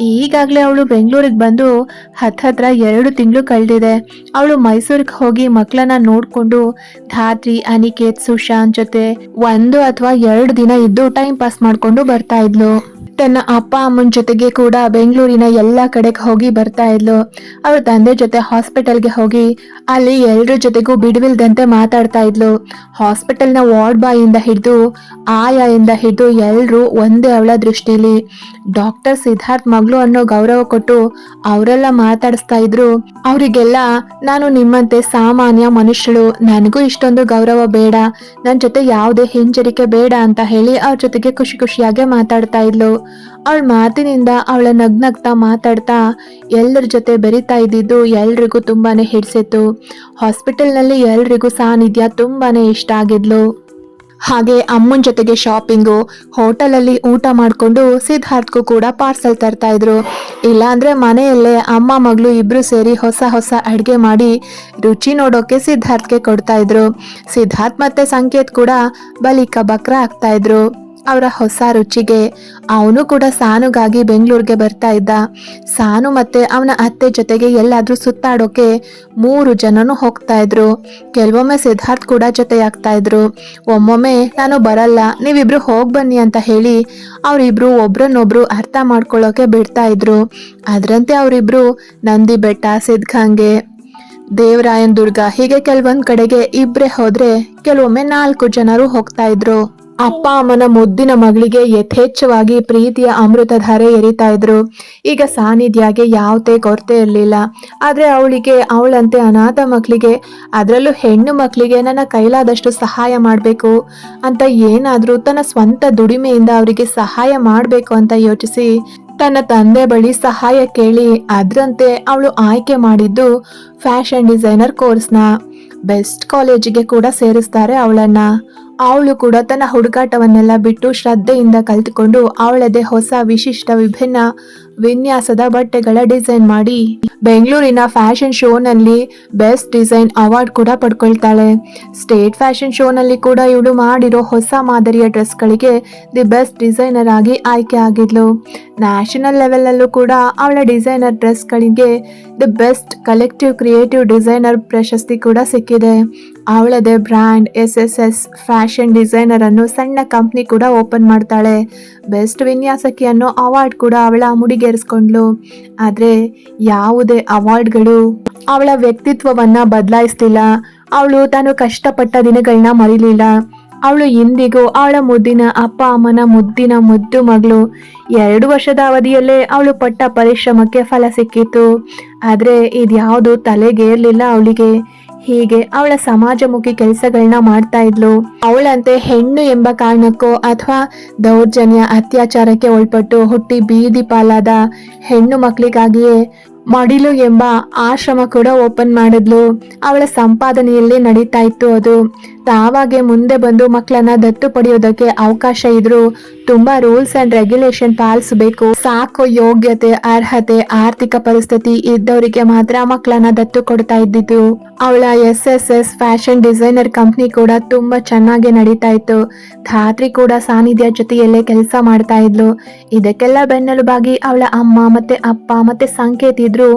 [SPEAKER 1] ಈಗಾಗಲೇ ಅವಳು ಬೆಂಗಳೂರಿಗೆ ಬಂದು ಹತ್ತತ್ರ ಎರಡು ತಿಂಗಳು ಕಳೆದಿದೆ. ಅವಳು ಮೈಸೂರಿಗೆ ಹೋಗಿ ಮಕ್ಕಳನ್ನ ನೋಡಿಕೊಂಡು ಧಾತ್ರಿ, ಅನಿಕೇತ್, ಸುಶಾಂತ್ ಜೊತೆ ಒಂದು ಅಥವಾ ಎರಡು ದಿನ ಇದ್ದು ಟೈಮ್ ಪಾಸ್ ಮಾಡ್ಕೊಂಡು ಬರ್ತಾ ಇದ್ಲು. ತನ್ನ ಅಪ್ಪ ಅಮ್ಮನ ಜೊತೆಗೆ ಕೂಡ ಬೆಂಗಳೂರಿನ ಎಲ್ಲ ಕಡೆಗೆ ಹೋಗಿ ಬರ್ತಾ ಇದ್ಲು. ಅವಳ ತಂದೆ ಜೊತೆ ಹಾಸ್ಪಿಟಲ್ಗೆ ಹೋಗಿ ಅಲ್ಲಿ ಎಲ್ಲರ ಜೊತೆಗೂ ಬಿಡುವಿಲ್ದಂತೆ ಮಾತಾಡ್ತಾ ಇದ್ಲು. ಹಾಸ್ಪಿಟಲ್ನ ವಾರ್ಡ್ ಬಾಯಿಂದ ಹಿಡಿದು ಆಯಾಯಿಂದ ಹಿಡಿದು ಎಲ್ಲರೂ ಒಂದೇ ಅವಳ ದೃಷ್ಟಿಲಿ. ಡಾಕ್ಟರ್ ಸಿದ್ಧಾರ್ಥ್ ಮಗಳು ಅನ್ನೋ ಗೌರವ ಕೊಟ್ಟು ಅವರೆಲ್ಲ ಮಾತಾಡಿಸ್ತಾ ಇದ್ರು. ಅವರಿಗೆಲ್ಲ, ನಾನು ನಿಮ್ಮಂತೆ ಸಾಮಾನ್ಯ ಮನುಷ್ಯಳು, ನನಗೂ ಇಷ್ಟೊಂದು ಗೌರವ ಬೇಡ. ನನ್ನ ಜೊತೆ ಯಾವುದೇ ಹಿಂಜರಿಕೆ ಬೇಡ ಅಂತ ಹೇಳಿ ಅವ್ರ ಜೊತೆಗೆ ಖುಷಿ ಖುಷಿಯಾಗೆ ಮಾತಾಡ್ತಾ ಇದ್ಲು. ಅವಳ ಮಾತಿನಿಂದ ಅವಳ ನಗ್ನಗ್ತಾ ಮಾತಾಡ್ತಾ ಎಲ್ಲರ ಜೊತೆ ಬೆರಿತಾ ಇದ್ದಿದ್ದು ಎಲ್ರಿಗೂ ತುಂಬಾ ಹಿಡ್ಸಿತ್ತು. ಹಾಸ್ಪಿಟಲ್ನಲ್ಲಿ ಎಲ್ರಿಗೂ ಸಾನ್ನಿಧ್ಯ ತುಂಬಾ ಇಷ್ಟ ಆಗಿದ್ಲು. ಹಾಗೆ ಅಮ್ಮನ ಜೊತೆಗೆ ಶಾಪಿಂಗು, ಹೋಟೆಲಲ್ಲಿ ಊಟ ಮಾಡಿಕೊಂಡು ಸಿದ್ಧಾರ್ಥ್ಗೂ ಕೂಡ ಪಾರ್ಸಲ್ ತರ್ತಾ ಇದ್ರು. ಇಲ್ಲಾಂದ್ರೆ ಮನೆಯಲ್ಲೇ ಅಮ್ಮ, ಮಗಳು ಇಬ್ರು ಸೇರಿ ಹೊಸ ಹೊಸ ಅಡುಗೆ ಮಾಡಿ ರುಚಿ ನೋಡೋಕೆ ಸಿದ್ಧಾರ್ಥ್ಗೆ ಕೊಡ್ತಾ ಇದ್ರು. ಸಿದ್ಧಾರ್ಥ್ ಮತ್ತೆ ಸಂಕೇತ್ ಕೂಡ ಬಲಿಕ ಬಕ್ರ ಆಗ್ತಾ ಇದ್ರು. ಅವರ ಹೊಸ ರುಚಿಗೆ, ಅವನು ಕೂಡ ಸಾನುಗಾಗಿ ಬೆಂಗಳೂರಿಗೆ ಬರ್ತಾ ಇದ್ದ. ಸಾನು ಮತ್ತೆ ಅವನ ಅತ್ತೆ ಜೊತೆಗೆ ಎಲ್ಲಾದ್ರೂ ಸುತ್ತಾಡೋಕೆ ಮೂರು ಜನನು ಹೋಗ್ತಾ ಇದ್ರು. ಕೆಲವೊಮ್ಮೆ ಸಿದ್ಧಾರ್ಥ್ ಕೂಡ ಜೊತೆಯಾಗ್ತಾ ಇದ್ರು. ಒಮ್ಮೊಮ್ಮೆ, ನಾನು ಬರಲ್ಲ, ನೀವಿಬ್ರು ಹೋಗಿ ಬನ್ನಿ ಅಂತ ಹೇಳಿ ಅವರಿಬ್ರು ಒಬ್ರನ್ನೊಬ್ರು ಅರ್ಥ ಮಾಡ್ಕೊಳ್ಳೋಕೆ ಬಿಡ್ತಾ ಇದ್ರು. ಅದರಂತೆ ಅವರಿಬ್ರು ನಂದಿ ಬೆಟ್ಟ, ಸಿದ್ಧಗಂಗೆ, ದೇವರಾಯನ್ ದುರ್ಗ, ಹೀಗೆ ಕೆಲವೊಂದ್ ಕಡೆಗೆ ಇಬ್ರೆ ಹೋದ್ರೆ, ಕೆಲವೊಮ್ಮೆ ನಾಲ್ಕು ಜನರು ಹೋಗ್ತಾ ಇದ್ರು. ಅಪ್ಪ ಅಮ್ಮನ ಮುದ್ದಿನ ಮಗಳಿಗೆ ಯಥೇಚ್ಛವಾಗಿ ಪ್ರೀತಿಯ ಅಮೃತಧಾರೆ ಎರಿತಾ ಇದ್ರು. ಈಗ ಸಾನಿಧ್ಯಾಗೆ ಯಾವುದೇ ಕೊರತೆ ಇರಲಿಲ್ಲ. ಆದರೆ ಅವಳಿಗೆ, ಅವಳಂತೆ ಅನಾಥ ಮಕ್ಕಳಿಗೆ ಅದರಲ್ಲೂ ಹೆಣ್ಣು ಮಕ್ಕಳಿಗೆ ನನ್ನ ಕೈಲಾದಷ್ಟು ಸಹಾಯ ಮಾಡಬೇಕು ಅಂತ ಏನಾದರೂ ತನ್ನ ಸ್ವಂತ ದುಡಿಮೆಯಿಂದ ಅವರಿಗೆ ಸಹಾಯ ಮಾಡಬೇಕು ಅಂತ ಯೋಚಿಸಿ ತನ್ನ ತಂದೆ ಬಳಿ ಸಹಾಯ ಕೇಳಿ ಅದರಂತೆ ಅವಳು ಆಯ್ಕೆ ಮಾಡಿದ್ದು ಫ್ಯಾಷನ್ ಡಿಸೈನರ್ ಕೋರ್ಸ್ನ. ಬೆಸ್ಟ್ ಕಾಲೇಜಿಗೆ ಕೂಡ ಸೇರಿಸ್ತಾರೆ ಅವಳನ್ನ. ಅವಳು ಕೂಡ ತನ್ನ ಹುಡುಕಾಟವನ್ನೆಲ್ಲ ಬಿಟ್ಟು ಶ್ರದ್ಧೆಯಿಂದ ಕಲ್ತುಕೊಂಡು ಅವಳದೇ ಹೊಸ ವಿಶಿಷ್ಟ ವಿಭಿನ್ನ ವಿನ್ಯಾಸದ ಬಟ್ಟೆಗಳ ಡಿಸೈನ್ ಮಾಡಿ ಬೆಂಗಳೂರಿನ ಫ್ಯಾಷನ್ ಶೋನಲ್ಲಿ ಬೆಸ್ಟ್ ಡಿಸೈನ್ ಅವಾರ್ಡ್ ಕೂಡ ಪಡ್ಕೊಳ್ತಾಳೆ. ಸ್ಟೇಟ್ ಫ್ಯಾಷನ್ ಶೋನಲ್ಲಿ ಕೂಡ ಇವಳು ಮಾಡಿರೋ ಹೊಸ ಮಾದರಿಯ ಡ್ರೆಸ್ಗಳಿಗೆ ದಿ ಬೆಸ್ಟ್ ಡಿಸೈನರ್ ಆಗಿ ಆಯ್ಕೆ ಆಗಿದ್ಲು. ನ್ಯಾಷನಲ್ ಲೆವೆಲಲ್ಲೂ ಕೂಡ ಅವಳ designer ಡ್ರೆಸ್ಗಳಿಗೆ the best collective creative designer ಪ್ರಶಸ್ತಿ ಕೂಡ ಸಿಕ್ಕಿದೆ. ಅವಳದೇ brand S S S fashion designer ಅನ್ನು ಸಣ್ಣ ಕಂಪ್ನಿ ಕೂಡ ಓಪನ್ ಮಾಡ್ತಾಳೆ. ಬೆಸ್ಟ್ ವಿನ್ಯಾಸಕಿ ಅನ್ನೋ ಅವಾರ್ಡ್ ಕೂಡ ಅವಳ ಮುಡಿಗೇರಿಸ್ಕೊಂಡ್ಲು. ಆದ್ರೆ ಯಾವುದೇ ಅವಾರ್ಡ್ಗಳು ಅವಳ ವ್ಯಕ್ತಿತ್ವವನ್ನ ಬದಲಾಯಿಸ್ತಿಲ್ಲ ಅವಳು ತಾನು ಕಷ್ಟಪಟ್ಟ ದಿನಗಳನ್ನ ಮರಿಲಿಲ್ಲ. ಅವಳು ಇಂದಿಗೂ ಅವಳ ಮುದ್ದಿನ ಅಪ್ಪ, ಅಮ್ಮನ ಮುದ್ದಿನ ಮುದ್ದು ಮಗಳು. ಎರಡು ವರ್ಷದ ಅವಧಿಯಲ್ಲೇ ಅವಳು ಪಟ್ಟ ಪರಿಶ್ರಮಕ್ಕೆ ಫಲ ಸಿಕ್ಕಿತು ಆದ್ರೆ ಇದ್ಯಾವುದು ತಲೆಗೇರ್ಲಿಲ್ಲ ಅವಳಿಗೆ. ಹೀಗೆ ಅವಳ ಸಮಾಜಮುಖಿ ಕೆಲಸಗಳನ್ನ ಮಾಡ್ತಾ ಇದ್ಲು. ಅವಳಂತೆ ಹೆಣ್ಣು ಎಂಬ ಕಾರಣಕ್ಕೋ ಅಥವಾ ದೌರ್ಜನ್ಯ ಅತ್ಯಾಚಾರಕ್ಕೆ ಒಳಪಟ್ಟು ಹುಟ್ಟಿ ಬೀದಿ ಪಾಲಾದ ಹೆಣ್ಣು ಮಕ್ಕಳಿಗಾಗಿಯೇ ಮಡಿಲು ಎಂಬ ಆಶ್ರಮ ಕೂಡ ಓಪನ್ ಮಾಡಿದ್ಲು. ಅವಳ ಸಂಪಾದನೆಯಲ್ಲೇ ನಡೀತಾ ಇತ್ತು ಅದು. ತಾವಾಗೆ ಮುಂದೆ ಬಂದು ಮಕ್ಕಳನ್ನ ದತ್ತು ಪಡೆಯೋದಕ್ಕೆ ಅವಕಾಶ ಇದ್ರು ತುಂಬಾ ರೂಲ್ಸ್ ಅಂಡ್ ರೆಗ್ಯುಲೇಷನ್ ಪಾಲಿಸಬೇಕು. ಸಾಕು ಯೋಗ್ಯತೆ, ಅರ್ಹತೆ, ಆರ್ಥಿಕ ಪರಿಸ್ಥಿತಿ ಇದ್ದವರಿಗೆ ಮಾತ್ರ ಮಕ್ಕಳನ್ನ ದತ್ತು ಕೊಡ್ತಾ ಇದ್ದಿದ್ದು. ಅವಳ S S S fashion designer company ಕೂಡ ತುಂಬಾ ಚೆನ್ನಾಗಿ ನಡೀತಾ ಇತ್ತು. ಧಾತ್ರಿ ಕೂಡ ಸಾನಿಧ್ಯ ಜೊತೆಯಲ್ಲೇ ಕೆಲಸ ಮಾಡ್ತಾ ಇದ್ಲು. ಇದಕ್ಕೆಲ್ಲ ಬೆನ್ನೆಲುಬಾಗಿ ಅವಳ ಅಮ್ಮ ಮತ್ತೆ ಅಪ್ಪ ಮತ್ತೆ ಸಂಕೇತ್ ಇದ್ರು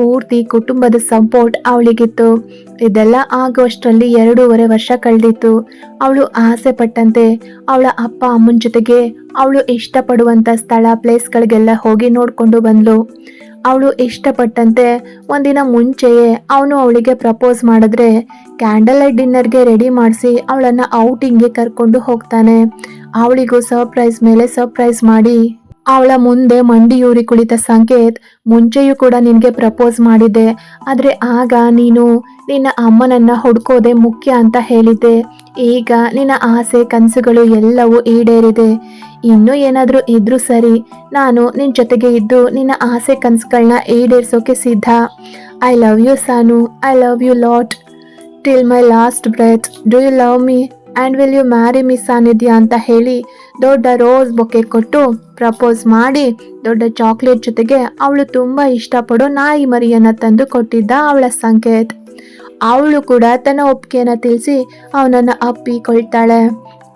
[SPEAKER 1] ಪೂರ್ತಿ ಕುಟುಂಬದ ಸಪೋರ್ಟ್ ಅವಳಿಗಿತ್ತು. ಇದೆಲ್ಲ ಆಗುವಷ್ಟರಲ್ಲಿ ಎರಡೂವರೆ ವರ್ಷ ಕಳೆದಿತ್ತು. ಅವಳು ಆಸೆ ಪಟ್ಟಂತೆ. ಅವಳ ಅಪ್ಪ ಅಮ್ಮನ ಜೊತೆಗೆ ಅವಳು ಇಷ್ಟಪಡುವಂತ ಸ್ಥಳ ಪ್ಲೇಸ್ಗಳಿಗೆಲ್ಲ ಹೋಗಿ ನೋಡ್ಕೊಂಡು ಬಂದಳು ಅವಳು ಇಷ್ಟಪಟ್ಟಂತೆ ಒಂದಿನ ಮುಂಚೆಯೇ ಅವನು ಅವಳಿಗೆ ಪ್ರಪೋಸ್ ಮಾಡಿದ್ರೆ ಕ್ಯಾಂಡಲ್ ಲೈಟ್ ಡಿನ್ನರ್ಗೆ ರೆಡಿ ಮಾಡಿಸಿ ಅವಳನ್ನ ಔಟಿಂಗ್ಗೆ ಕರ್ಕೊಂಡು ಹೋಗ್ತಾನೆ. ಅವಳಿಗೂ ಸರ್ಪ್ರೈಸ್ ಮೇಲೆ ಸರ್ಪ್ರೈಸ್ ಮಾಡಿ ಅವಳ ಮುಂದೆ ಮಂಡಿಯೂರಿ ಕುಳಿತ ಸಂಕೇತ್ ಮುಂಚೆಯೂ ಕೂಡ ನಿನಗೆ ಪ್ರಪೋಸ್ ಮಾಡಿದ್ದೆ. ಆದರೆ ಆಗ ನೀನು ನಿನ್ನ ಅಮ್ಮನನ್ನ ಹುಡ್ಕೋದೆ ಮುಖ್ಯ ಅಂತ ಹೇಳಿದ್ದೆ. ಈಗ ನಿನ್ನ ಆಸೆ ಕನಸುಗಳು ಎಲ್ಲವೂ ಈಡೇರಿದೆ. ಇನ್ನೂ ಏನಾದರೂ ಇದ್ರೂ ಸರಿ, ನಾನು ನಿನ್ನ ಜೊತೆಗೆ ಇದ್ದು ನಿನ್ನ ಆಸೆ ಕನಸುಗಳನ್ನ ಈಡೇರಿಸೋಕೆ ಸಿದ್ಧ. I love you Sanu I love you lot till my last breath do you love me and will you marry miss Sanidhya ಅಂತ ಹೇಳಿ ದೊಡ್ಡ ರೋಸ್ ಬೊಕ್ಕೆ ಕೊಟ್ಟು ಪ್ರಪೋಸ್ ಮಾಡಿ ದೊಡ್ಡ ಚಾಕ್ಲೇಟ್ ಜೊತೆಗೆ ಅವಳು ತುಂಬ ಇಷ್ಟಪಡೋ ನಾಯಿ ಮರಿಯನ್ನು ತಂದು ಕೊಟ್ಟಿದ್ದ ಅವಳ ಸಂಕೇತ್. ಅವಳು ಕೂಡ ತನ್ನ ಒಪ್ಪಿಗೆಯನ್ನು ತಿಳಿಸಿ ಅವನನ್ನು ಅಪ್ಪಿಕೊಳ್ತಾಳೆ.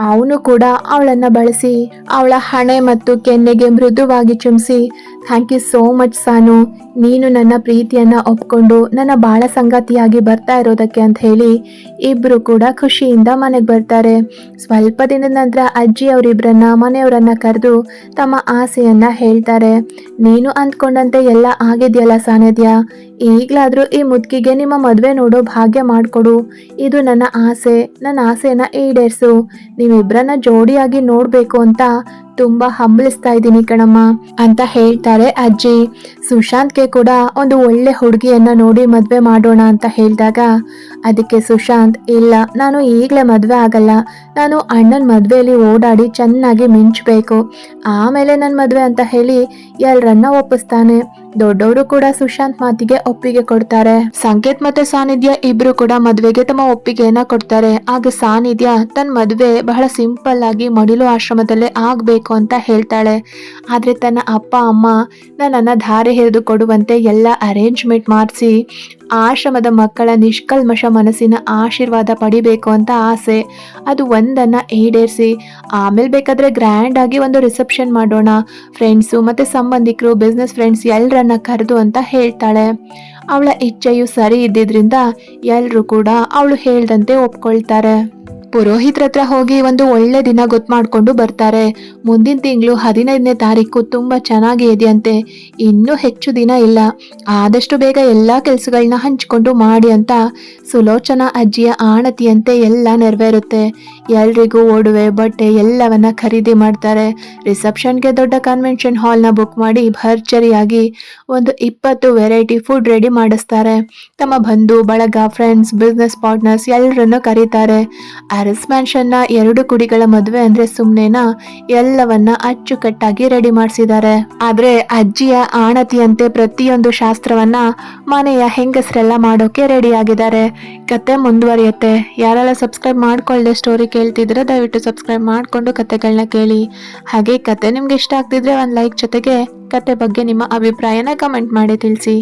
[SPEAKER 1] ಅವನು ಕೂಡ ಅವಳನ್ನು ಬಳಸಿ ಅವಳ ಹಣೆ ಮತ್ತು ಕೆನ್ನೆಗೆ ಮೃದುವಾಗಿ ಚುಮ್ಸಿ thank you so much Sanu. ನೀನು ನನ್ನ ಪ್ರೀತಿಯನ್ನು ಒಪ್ಕೊಂಡು ನನ್ನ ಬಾಳ ಸಂಗಾತಿಯಾಗಿ ಬರ್ತಾ ಇರೋದಕ್ಕೆ ಅಂತ ಹೇಳಿ ಇಬ್ಬರು ಕೂಡ ಖುಷಿಯಿಂದ ಮನೆಗೆ ಬರ್ತಾರೆ. ಸ್ವಲ್ಪ ದಿನದ ನಂತರ ಅಜ್ಜಿ ಅವರಿಬ್ಬರನ್ನ ಮನೆಯವರನ್ನ ಕರೆದು ತಮ್ಮ ಆಸೆಯನ್ನ ಹೇಳ್ತಾರೆ. ನೀನು ಅಂದ್ಕೊಂಡಂತೆ ಎಲ್ಲ ಆಗಿದೆಯಲ್ಲ ಸಾನಿಧ್ಯ. ಈಗಲಾದರೂ ಈ ಮುದುಕಿಗೆ ನಿಮ್ಮ ಮದುವೆ ನೋಡೋ ಭಾಗ್ಯ ಮಾಡಿಕೊಡು. ಇದು ನನ್ನ ಆಸೆ. ನನ್ನ ಆಸೆನ ಈಡೇರಿಸು. ನೀವಿಬ್ಬರನ್ನ ಜೋಡಿಯಾಗಿ ನೋಡಬೇಕು ಅಂತ ತುಂಬಾ ಹಂಬಲಿಸ್ತಾ ಇದ್ದೀನಿ ಕಣಮ್ಮ ಅಂತ ಹೇಳ್ತಾರೆ ಅಜ್ಜಿ. ಸುಶಾಂತ್ಗೆ ಕೂಡ ಒಂದು ಒಳ್ಳೆ ಹುಡುಗಿಯನ್ನ ನೋಡಿ ಮದುವೆ ಮಾಡೋಣ ಅಂತ ಹೇಳಿದಾಗ ಅದಕ್ಕೆ ಸುಶಾಂತ್, ಇಲ್ಲ, ನಾನು ಈಗಲೇ ಮದುವೆ ಆಗಲ್ಲ. ನಾನು ಅಣ್ಣನ ಮದುವೆಯಲ್ಲಿ ಓಡಾಡಿ ಚೆನ್ನಾಗಿ ಮಿಂಚಬೇಕು. ಆಮೇಲೆ ನನ್ನ ಮದುವೆ ಅಂತ ಹೇಳಿ ಎಲ್ಲರನ್ನ ಒಪ್ಪಿಸ್ತಾನೆ. ದೊಡ್ಡವರು ಕೂಡ ಸುಶಾಂತ್ ಮಾತಿಗೆ ಒಪ್ಪಿಗೆ ಕೊಡ್ತಾರೆ. ಸಂಕೇತ್ ಮತ್ತೆ ಸಾನಿಧ್ಯ ಇಬ್ರು ಕೂಡ ಮದುವೆಗೆ ತಮ್ಮ ಒಪ್ಪಿಗೆಯನ್ನ ಕೊಡ್ತಾರೆ. ಆಗ ಸಾನಿಧ್ಯ ತನ್ನ ಮದುವೆ ಬಹಳ ಸಿಂಪಲ್ ಆಗಿ ಮಡಿಲು ಆಶ್ರಮದಲ್ಲೇ ಆಗ್ಬೇಕು ಅಂತ ಹೇಳ್ತಾಳೆ. ಆದ್ರೆ ತನ್ನ ಅಪ್ಪ, ಅಮ್ಮ ನನ್ನನ್ನ ಧಾರೆ ಹಿಡಿದು ಕೊಡುವಂತೆ ಎಲ್ಲ ಅರೇಂಜ್ಮೆಂಟ್ ಮಾಡಿಸಿ ಆಶ್ರಮದ ಮಕ್ಕಳ ನಿಷ್ಕಲ್ಮಶ ಮನಸ್ಸಿನ ಆಶೀರ್ವಾದ ಪಡಿಬೇಕು ಅಂತ ಆಸೆ. ಅದು ಒಂದನ್ನು ಈಡೇರಿಸಿ, ಆಮೇಲೆ ಬೇಕಾದರೆ ಗ್ರ್ಯಾಂಡ್ ಆಗಿ ಒಂದು ರಿಸೆಪ್ಷನ್ ಮಾಡೋಣ. ಫ್ರೆಂಡ್ಸು ಮತ್ತು ಸಂಬಂಧಿಕರು ಬಿಸ್ನೆಸ್ ಫ್ರೆಂಡ್ಸ್ ಎಲ್ಲರನ್ನ ಕರೆದು ಅಂತ ಹೇಳ್ತಾಳೆ. ಅವಳ ಇಚ್ಛೆಯು ಸರಿ ಇದ್ದಿದ್ರಿಂದ ಎಲ್ಲರೂ ಕೂಡ ಅವಳು ಹೇಳ್ದಂತೆ ಒಪ್ಕೊಳ್ತಾರೆ. ಪುರೋಹಿತ್ರ ಹತ್ರ ಹೋಗಿ ಒಂದು ಒಳ್ಳೆ ದಿನ ಗೊತ್ತು ಮಾಡ್ಕೊಂಡು ಬರ್ತಾರೆ. ಮುಂದಿನ ತಿಂಗಳು ಹದಿನೈದನೇ ತಾರೀಕು ತುಂಬ ಚೆನ್ನಾಗಿ ಇದೆಯಂತೆ. ಇನ್ನೂ ಹೆಚ್ಚು ದಿನ ಇಲ್ಲ. ಆದಷ್ಟು ಬೇಗ ಎಲ್ಲ ಕೆಲಸಗಳನ್ನ ಹಂಚ್ಕೊಂಡು ಮಾಡಿ ಅಂತ ಸುಲೋಚನಾ ಅಜ್ಜಿಯ ಆಣತಿಯಂತೆ ಎಲ್ಲ ನೆರವೇರುತ್ತೆ. ಎಲ್ರಿಗೂ ಒಡವೆ ಬಟ್ಟೆ ಎಲ್ಲವನ್ನ ಖರೀದಿ ಮಾಡ್ತಾರೆ. ರಿಸೆಪ್ಷನ್ಗೆ ದೊಡ್ಡ ಕನ್ವೆನ್ಷನ್ ಹಾಲ್ನ ಬುಕ್ ಮಾಡಿ ಭರ್ಜರಿಯಾಗಿ ಒಂದು ಇಪ್ಪತ್ತು ವೆರೈಟಿ ಫುಡ್ ರೆಡಿ ಮಾಡಿಸ್ತಾರೆ. ತಮ್ಮ ಬಂಧು, ಬಳಗ ಫ್ರೆಂಡ್ಸ್ ಬಿಸ್ನೆಸ್ ಪಾರ್ಟ್ನರ್ಸ್ ಎಲ್ಲರನ್ನು ಕರೀತಾರೆ. ಅರಸ್ ಮ್ಯಾನ್ಷನ್ನ ಎರಡು ಕುಡಿಗಳ ಮದುವೆ ಅಂದ್ರೆ ಸುಮ್ಮನೆನ ಎಲ್ಲವನ್ನ ಅಚ್ಚುಕಟ್ಟಾಗಿ ರೆಡಿ ಮಾಡಿಸಿದ್ದಾರೆ. ಆದ್ರೆ ಅಜ್ಜಿಯ ಆಣತಿಯಂತೆ ಪ್ರತಿಯೊಂದು ಶಾಸ್ತ್ರವನ್ನ ಮನೆಯ ಹೆಂಗಸರೆಲ್ಲ ಮಾಡೋಕೆ ರೆಡಿ ಆಗಿದ್ದಾರೆ. ಕತೆ ಮುಂದುವರಿಯುತ್ತೆ. ಯಾರೆಲ್ಲ ಸಬ್ಸ್ಕ್ರೈಬ್ ಮಾಡ್ಕೊಳ್ಳದೆ ಸ್ಟೋರಿ ಕೇಳ್ತಿದ್ರೆ ದಯವಿಟ್ಟು ಸಬ್ಸ್ಕ್ರೈಬ್ ಮಾಡಿಕೊಂಡು ಕತೆಗಳನ್ನ ಕೇಳಿ. ಹಾಗೆ ಕತೆ ನಿಮ್ಗೆ ಇಷ್ಟ ಆಗ್ತಿದ್ರೆ ಒಂದು ಲೈಕ್ ಜೊತೆಗೆ ಕತೆ ಬಗ್ಗೆ ನಿಮ್ಮ ಅಭಿಪ್ರಾಯನ ಕಮೆಂಟ್ ಮಾಡಿ ತಿಳಿಸಿ.